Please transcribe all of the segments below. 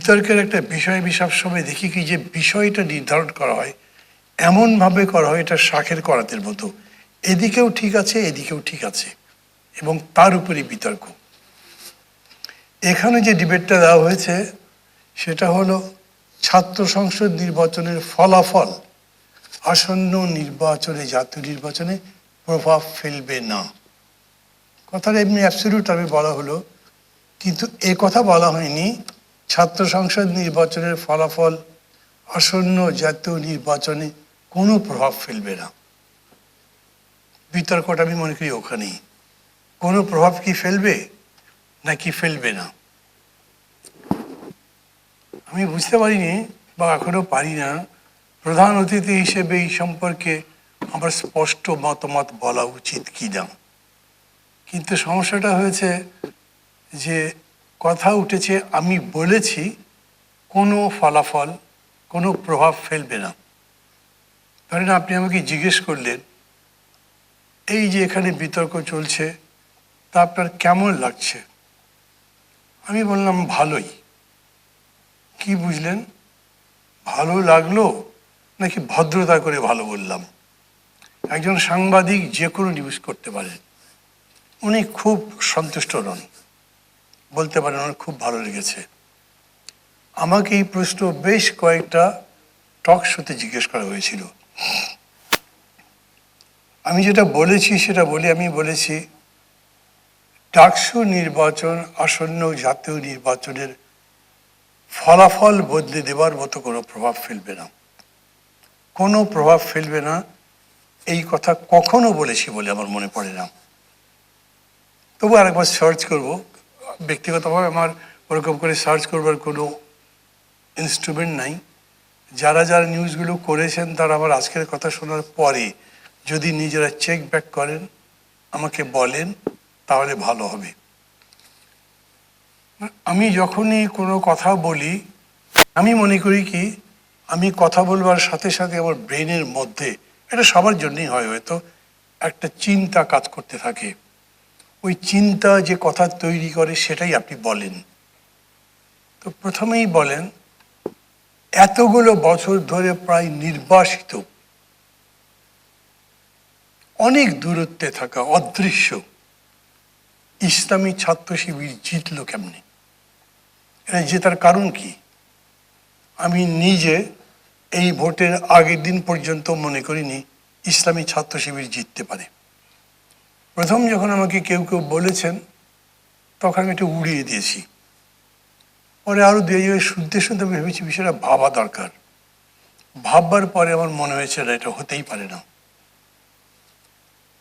বিতর্কের একটা বিষয় আমি সবসময় দেখি কি, যে বিষয়টা নির্ধারণ করা হয়, এমনভাবে করা হয় এটা শাখের করাতের মতো। এদিকেও ঠিক আছে, এদিকেও ঠিক আছে, এবং তার উপরে বিতর্ক। এখানে যে ডিবেটটা দেওয়া হয়েছে, সেটা হলো ছাত্র সংসদ নির্বাচনের ফলাফল। আসন্ন নির্বাচনে, জাতীয় নির্বাচনে প্রভাব ফেলবে না। কথাটা এমনি অ্যাবসলিউট আমি বলা হলো, কিন্তু এ কথা বলা হয়নি। ছাত্র সংসদ নির্বাচনের ফলাফল আসন্ন জাতীয় নির্বাচনে কোনো প্রভাব ফেলবে না। বিতর্কটা আমি মনে করি ওখানেই। কোনো প্রভাব কি ফেলবে নাকি ফেলবে না? আমি বুঝতে পারিনি বা এখনও পারি না। প্রধান অতিথি হিসেবে এই সম্পর্কে আমার স্পষ্ট মতামত বলা উচিত কি না কিন্তু সমস্যাটা হয়েছে যে কথা উঠেছে, আমি বলেছি, কোনো ফলাফল, কোনো প্রভাব ফেলবে না। ধরেন আপনি আমাকে জিজ্ঞেস করলেন, এই যে এখানে বিতর্ক চলছে, তা আপনার কেমন লাগছে? আমি বললাম, ভালোই। কি বুঝলেন? ভালো লাগল নাকি ভদ্রতা করে ভালো বললাম? একজন সাংবাদিক যে কোনো নিউজ করতে পারেন। উনি খুব সন্তুষ্ট নন। বলতে পারেন আমার খুব ভালো লেগেছে। আমাকে এই প্রশ্ন বেশ কয়েকটা টক শোতে জিজ্ঞেস করা হয়েছিল। আমি যেটা বলেছি সেটা বলি, আমি বলেছি ডাকসু নির্বাচন, আসন্ন জাতীয় নির্বাচনের ফলাফল বদলে দেওয়ার মতো কোনো প্রভাব ফেলবে না। কোনো প্রভাব ফেলবে না, এই কথা কখনো বলেছি বলে আমার মনে পড়ে না। তবু আরেকবার সার্চ করব। ব্যক্তিগতভাবে আমার ওরকম করে সার্চ করবার কোনো ইনস্ট্রুমেন্ট নাই। যারা যারা নিউজগুলো করেছেন, তারা আবার আজকের কথা শোনার পরে যদি নিজেরা চেক ব্যাক করেন, আমাকে বলেন, তাহলে ভালো হবে। আমি যখনই কোনো কথা বলি, আমি মনে করি কি, আমি কথা বলবার সাথে সাথে আমার ব্রেনের মধ্যে, এটা সবার জন্যই হয়, হয়তো একটা চিন্তা কাজ করতে থাকে। ওই চিন্তা যে কথা তৈরি করে সেটাই আপনি বলেন। তো প্রথমেই বলেন, এতগুলো বছর ধরে প্রায় নির্বাসিত, অনেক দূরত্বে থাকা, অদৃশ্য, ইসলামী ছাত্র শিবির জিতল কেমনে? এটা জেতার কারণ কি? আমি নিজে এই ভোটের আগের দিন পর্যন্ত মনে করিনি ইসলামী ছাত্র শিবির জিততে পারে। প্রথম যখন আমাকে কেউ কেউ বলেছেন, তখন আমি একটু উড়িয়ে দিয়েছি। পরে আরও দিয়ে যাবে শুনতে শুনতে আমি ভেবেছি বিষয়টা ভাবা দরকার। ভাববার পরে আমার মনে হয়েছে এটা হতেই পারে না।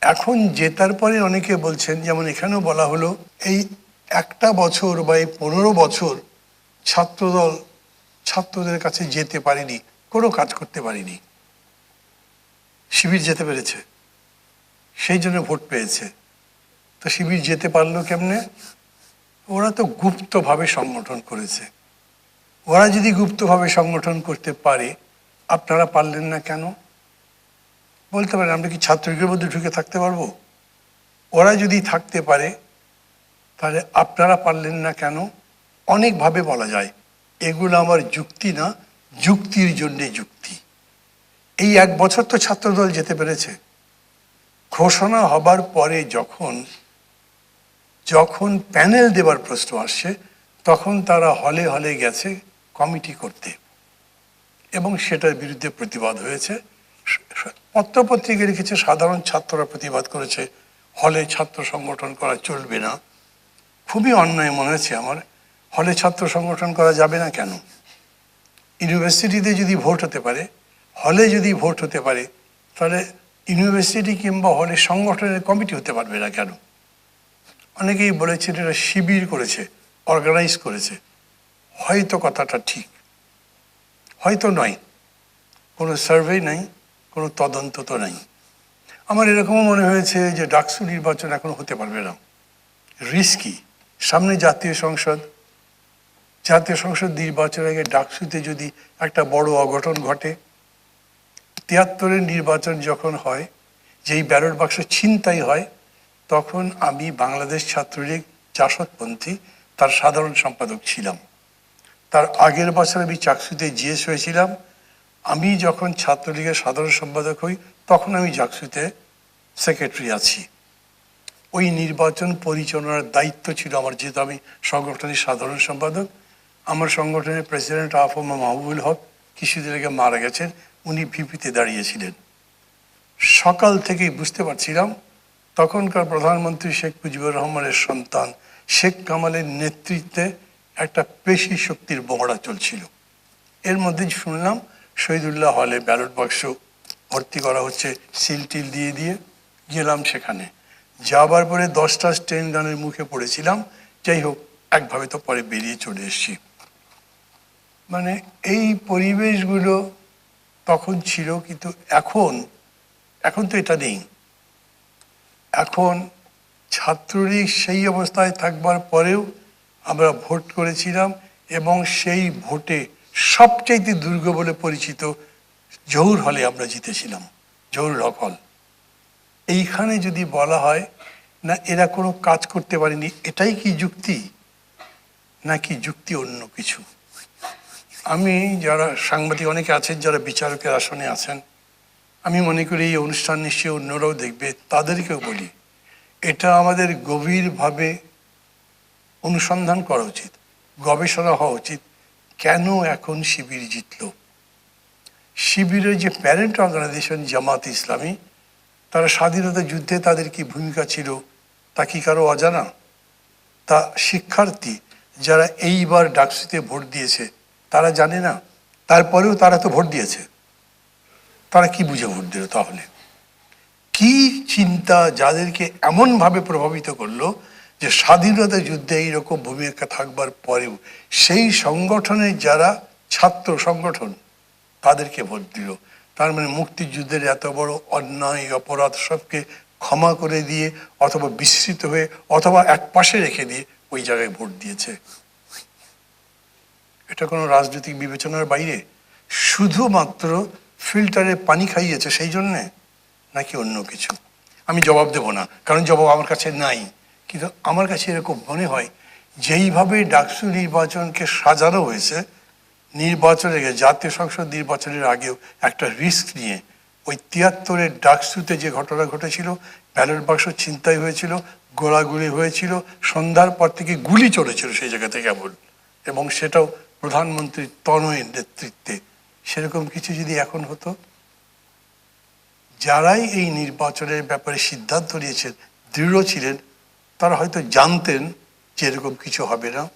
এখন জেতার পরে অনেকে বলছেন, যেমন এখানেও বলা হলো, এই একটা বছর বা এই পনেরো বছর ছাত্রদল ছাত্রদের কাছে যেতে পারেনি, কোনো কাজ করতে পারিনি। শিবির যেতে পেরেছে। সেই জন্য ভোট পেয়েছে। তো শিবির যেতে পারল কেমনে? ওরা তো গুপ্তভাবে সংগঠন করেছে। ওরা যদি গুপ্তভাবে সংগঠন করতে পারে, আপনারা পারলেন না কেন? বলতে পারেন, আমরা কি ছাত্রলীগের মধ্যে ঢুকে থাকতে পারব? ওরা যদি থাকতে পারে, তাহলে আপনারা পারলেন না কেন? অনেকভাবে বলা যায়, এগুলো আমার যুক্তি না, যুক্তির জন্যে যুক্তি। এই এক বছর তো ছাত্রদল যেতে পেরেছে। ঘোষণা হবার পরে যখন যখন প্যানেল দেবার প্রশ্ন আসছে তখন তারা হলে হলে গেছে কমিটি করতে। এবং সেটার বিরুদ্ধে প্রতিবাদ হয়েছে। পত্রপত্রিকা লিখেছে, সাধারণ ছাত্ররা প্রতিবাদ করেছে, হলে ছাত্র সংগঠন করা চলবে না। খুবই অন্যায় মনে হয়েছে আমার। হলে ছাত্র সংগঠন করা যাবে না কেন? ইউনিভার্সিটিতে যদি ভোট হতে পারে, হলে যদি ভোট হতে পারে, তাহলে ইউনিভার্সিটি কিংবা হলে সংগঠনের কমিটি হতে পারবে না কেন? অনেকেই বলেছেন এটা শিবির করেছে অর্গানাইজ করেছে। হয়তো কথাটা ঠিক। হয়তো নয়। কোনো সার্ভে নাই, কোনো তদন্ত তো নাই। আমার এরকমও মনে হয়েছে যে ডাকসু নির্বাচন এখন হতে পারবে না। রিস্কি সামনে জাতীয় সংসদ। জাতীয় সংসদ নির্বাচনের আগে ডাকসুতে যদি একটা বড় অঘটন ঘটে তিয়াত্তরের নির্বাচন যখন হয়, যেই ব্যালট বাক্স ছিনতাই হয়, তখন আমি বাংলাদেশ ছাত্রলীগ জাসদপন্থী তার সাধারণ সম্পাদক ছিলাম। তার আগের বছর আমি চাকসুতে জিএস হয়েছিলাম। আমি যখন ছাত্রলীগের সাধারণ সম্পাদক হই, তখন আমি জাকসুতে সেক্রেটারি আছি। ওই নির্বাচন পরিচালনার দায়িত্ব ছিল আমার, যেহেতু আমি সংগঠনের সাধারণ সম্পাদক। আমার সংগঠনের প্রেসিডেন্ট আফমা মাহবুবুল হক কিছুদিন আগে মারা গেছেন। উনি ভিপিতে দাঁড়িয়েছিলেন। সকাল থেকেই বুঝতে পারছিলাম, তখনকার প্রধানমন্ত্রী শেখ মুজিবুর রহমানের সন্তান শেখ কামালের নেতৃত্বে একটা পেশি শক্তির বহড়া চলছিল। এর মধ্যে শুনলাম শহীদুল্লাহ হলে ব্যালট বাক্স ভর্তি করা হচ্ছে, সিল টিল দিয়ে দিয়ে গেলাম সেখানে। যাবার পরে দশটা স্টেন গানের মুখে পড়েছিলাম, যাই হোক, একভাবে তো পরে বেরিয়ে চলে এসেছি। মানে এই পরিবেশগুলো তখন ছিল, কিন্তু এখন এখন তো এটা নেই। এখন ছাত্রলীগ সেই অবস্থায় থাকবার পরেও আমরা ভোট করেছিলাম এবং সেই ভোটে সবচাইতে দুর্গ বলে পরিচিত জহুর হলে আমরা জিতেছিলাম, জহুর হক হল। এইখানে যদি বলা হয়, না, এরা কোনো কাজ করতে পারেনি, এটাই কি যুক্তি? নাকি যুক্তি অন্য কিছু? আমি যারা সাংবাদিক, অনেকে আছেন যারা বিচারকের আসনে আছেন, আমি মনে করি এই অনুষ্ঠান নিশ্চয়ই অন্যরাও দেখবে, তাদেরকেও বলি, এটা আমাদের গভীরভাবে অনুসন্ধান করা উচিত, গবেষণা হওয়া উচিত, কেন এখন শিবির জিতল? শিবিরের যে প্যারেন্ট অর্গানাইজেশন জামাত ইসলামী, তারা স্বাধীনতা যুদ্ধে তাদের কি ভূমিকা ছিল, তা কি কারও অজানা? তা শিক্ষার্থী যারা এইবার ডাকসিতে ভোট দিয়েছে তারা জানে না, তারপরেও তারা তো ভোট দিয়েছে। তারা কি বুঝে ভোট দিল তাহলে? কি চিন্তা যাদেরকে এমনভাবে প্রভাবিত করল যে স্বাধীনতা যুদ্ধে এইরকম ভূমিকা থাকবার পরেও সেই সংগঠনের যারা ছাত্র সংগঠন, তাদেরকে ভোট দিল। তার মানে মুক্তিযুদ্ধের এত বড় অন্যায়, অপরাধ সবকে ক্ষমা করে দিয়ে অথবা বিস্মৃত হয়ে অথবা এক পাশে রেখে দিয়ে ওই জায়গায় ভোট দিয়েছে। এটা কোনো রাজনৈতিক বিবেচনার বাইরে? শুধুমাত্র ফিল্টারে পানি খাইয়েছে সেই জন্যে? নাকি অন্য কিছু? আমি জবাব দেব না, কারণ জবাব আমার কাছে নাই। কিন্তু আমার কাছে এরকম মনে হয়, যেইভাবে ডাকসু নির্বাচনকে সাজানো হয়েছে, নির্বাচনের জাতীয় সংসদ নির্বাচনের আগেও একটা রিস্ক নিয়ে ওই তিয়াত্তরের ডাকসুতে যে ঘটনা ঘটেছিল, ব্যালট বাক্স ছিনতাই হয়েছিল, গোলাগুলি হয়েছিল, সন্ধ্যার পর থেকে গুলি চলেছিল সেই জায়গা থেকে কেবল এবং সেটাও প্রধানমন্ত্রীর তনয়ের নেতৃত্বে। সেরকম কিছু যদি এখন হতো? যারাই এই নির্বাচনের ব্যাপারে সিদ্ধান্ত নিয়েছেন, দৃঢ় ছিলেন, তারা হয়তো জানতেন যে এরকম কিছু হবে না।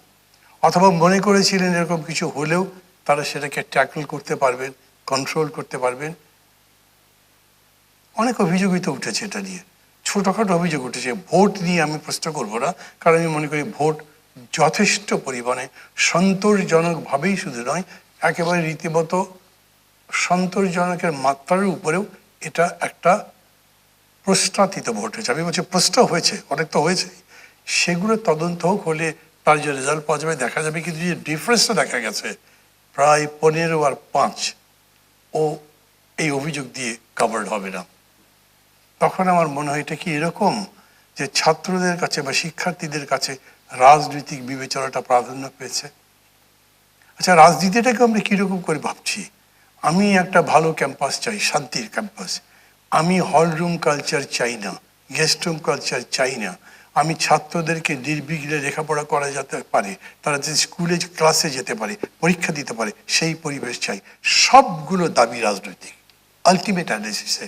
অথবা মনে করেছিলেন এরকম কিছু হলেও তারা সেটাকে ট্যাকল করতে পারবেন, কন্ট্রোল করতে পারবেন। অনেক অভিযোগই তো উঠেছে এটা নিয়ে। ছোটোখাটো অভিযোগ উঠেছে, ভোট নিয়ে আমি প্রশ্ন করব না, কারণ আমি মনে করি ভোট যথেষ্ট পরিমাণে সন্তোষজনকভাবেই শুধু নয়, একেবারে রীতিমতো সন্তোষজনকের মাত্রার উপরেও এটা একটা প্রস্তাতিত ভোট হয়েছে আমি বলছি প্রশ্ন হয়েছে, অনেক তো হয়েছে। সেগুলো তদন্ত হোক হলে তার যে রেজাল্ট পাওয়া যাবে, দেখা যাবে কিন্তু যে ডিফারেন্সটা দেখা গেছে প্রায় পনেরো আর পাঁচ। ও এই অভিযোগ দিয়ে কাভার্ড হবে না। তখন আমার মনে হয় এটা কি এরকম যে ছাত্রদের কাছে বা শিক্ষার্থীদের কাছে রাজনৈতিক বিবেচনাটা প্রাধান্য পেয়েছে। আচ্ছা রাজনীতিটাকে আমরা কীরকম করে ভাবছি? আমি একটা ভালো ক্যাম্পাস চাই, শান্তির ক্যাম্পাস। আমি হল রুম কালচার চাই না, গেস্ট রুম কালচার চাই না। আমি ছাত্রদেরকে নির্বিঘ্নে লেখাপড়া করা যেতে পারে, তারা যে স্কুলে ক্লাসে যেতে পারে, পরীক্ষা দিতে পারে, সেই পরিবেশ চাই। সবগুলো দাবি রাজনৈতিক আলটিমেট অ্যানালিসিসে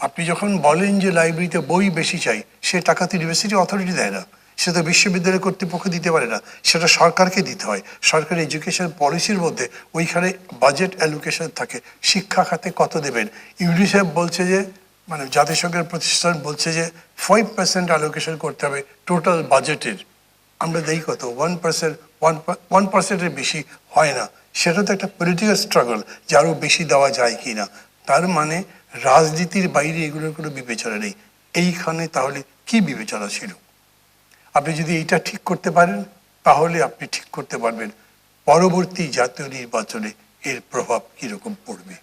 আপনি যখন বলেন যে লাইব্রেরিতে বই বেশি চাই, সে টাকা তো ইউনিভার্সিটি অথরিটি দেয় না। সেটা বিশ্ববিদ্যালয় কর্তৃপক্ষ দিতে পারে না। সেটা সরকারকে দিতে হয়। সরকারি এডুকেশন পলিসির মধ্যে ওইখানে বাজেট অ্যালোকেশন থাকে। শিক্ষা খাতে কত দেবেন? ইউনিসেফ বলছে যে মানে জাতিসংঘের প্রতিষ্ঠান বলছে যে ফাইভ পার্সেন্ট অ্যালোকেশন করতে হবে টোটাল বাজেটের আমরা দেই কত ওয়ান পার্সেন্ট ওয়ান ওয়ান পার্সেন্টের বেশি হয় না। সেটা তো একটা পলিটিক্যাল স্ট্রাগল যে আরও বেশি দেওয়া যায় কি না। তার মানে রাজনীতির বাইরে এগুলোর কোনো বিবেচনা নেই। এইখানে তাহলে কি বিবেচনা ছিল? আপনি যদি এটা ঠিক করতে পারেন, তাহলে আপনি ঠিক করতে পারবেন। পরবর্তী জাতীয় নির্বাচনে এর প্রভাব কীরকম পড়বে?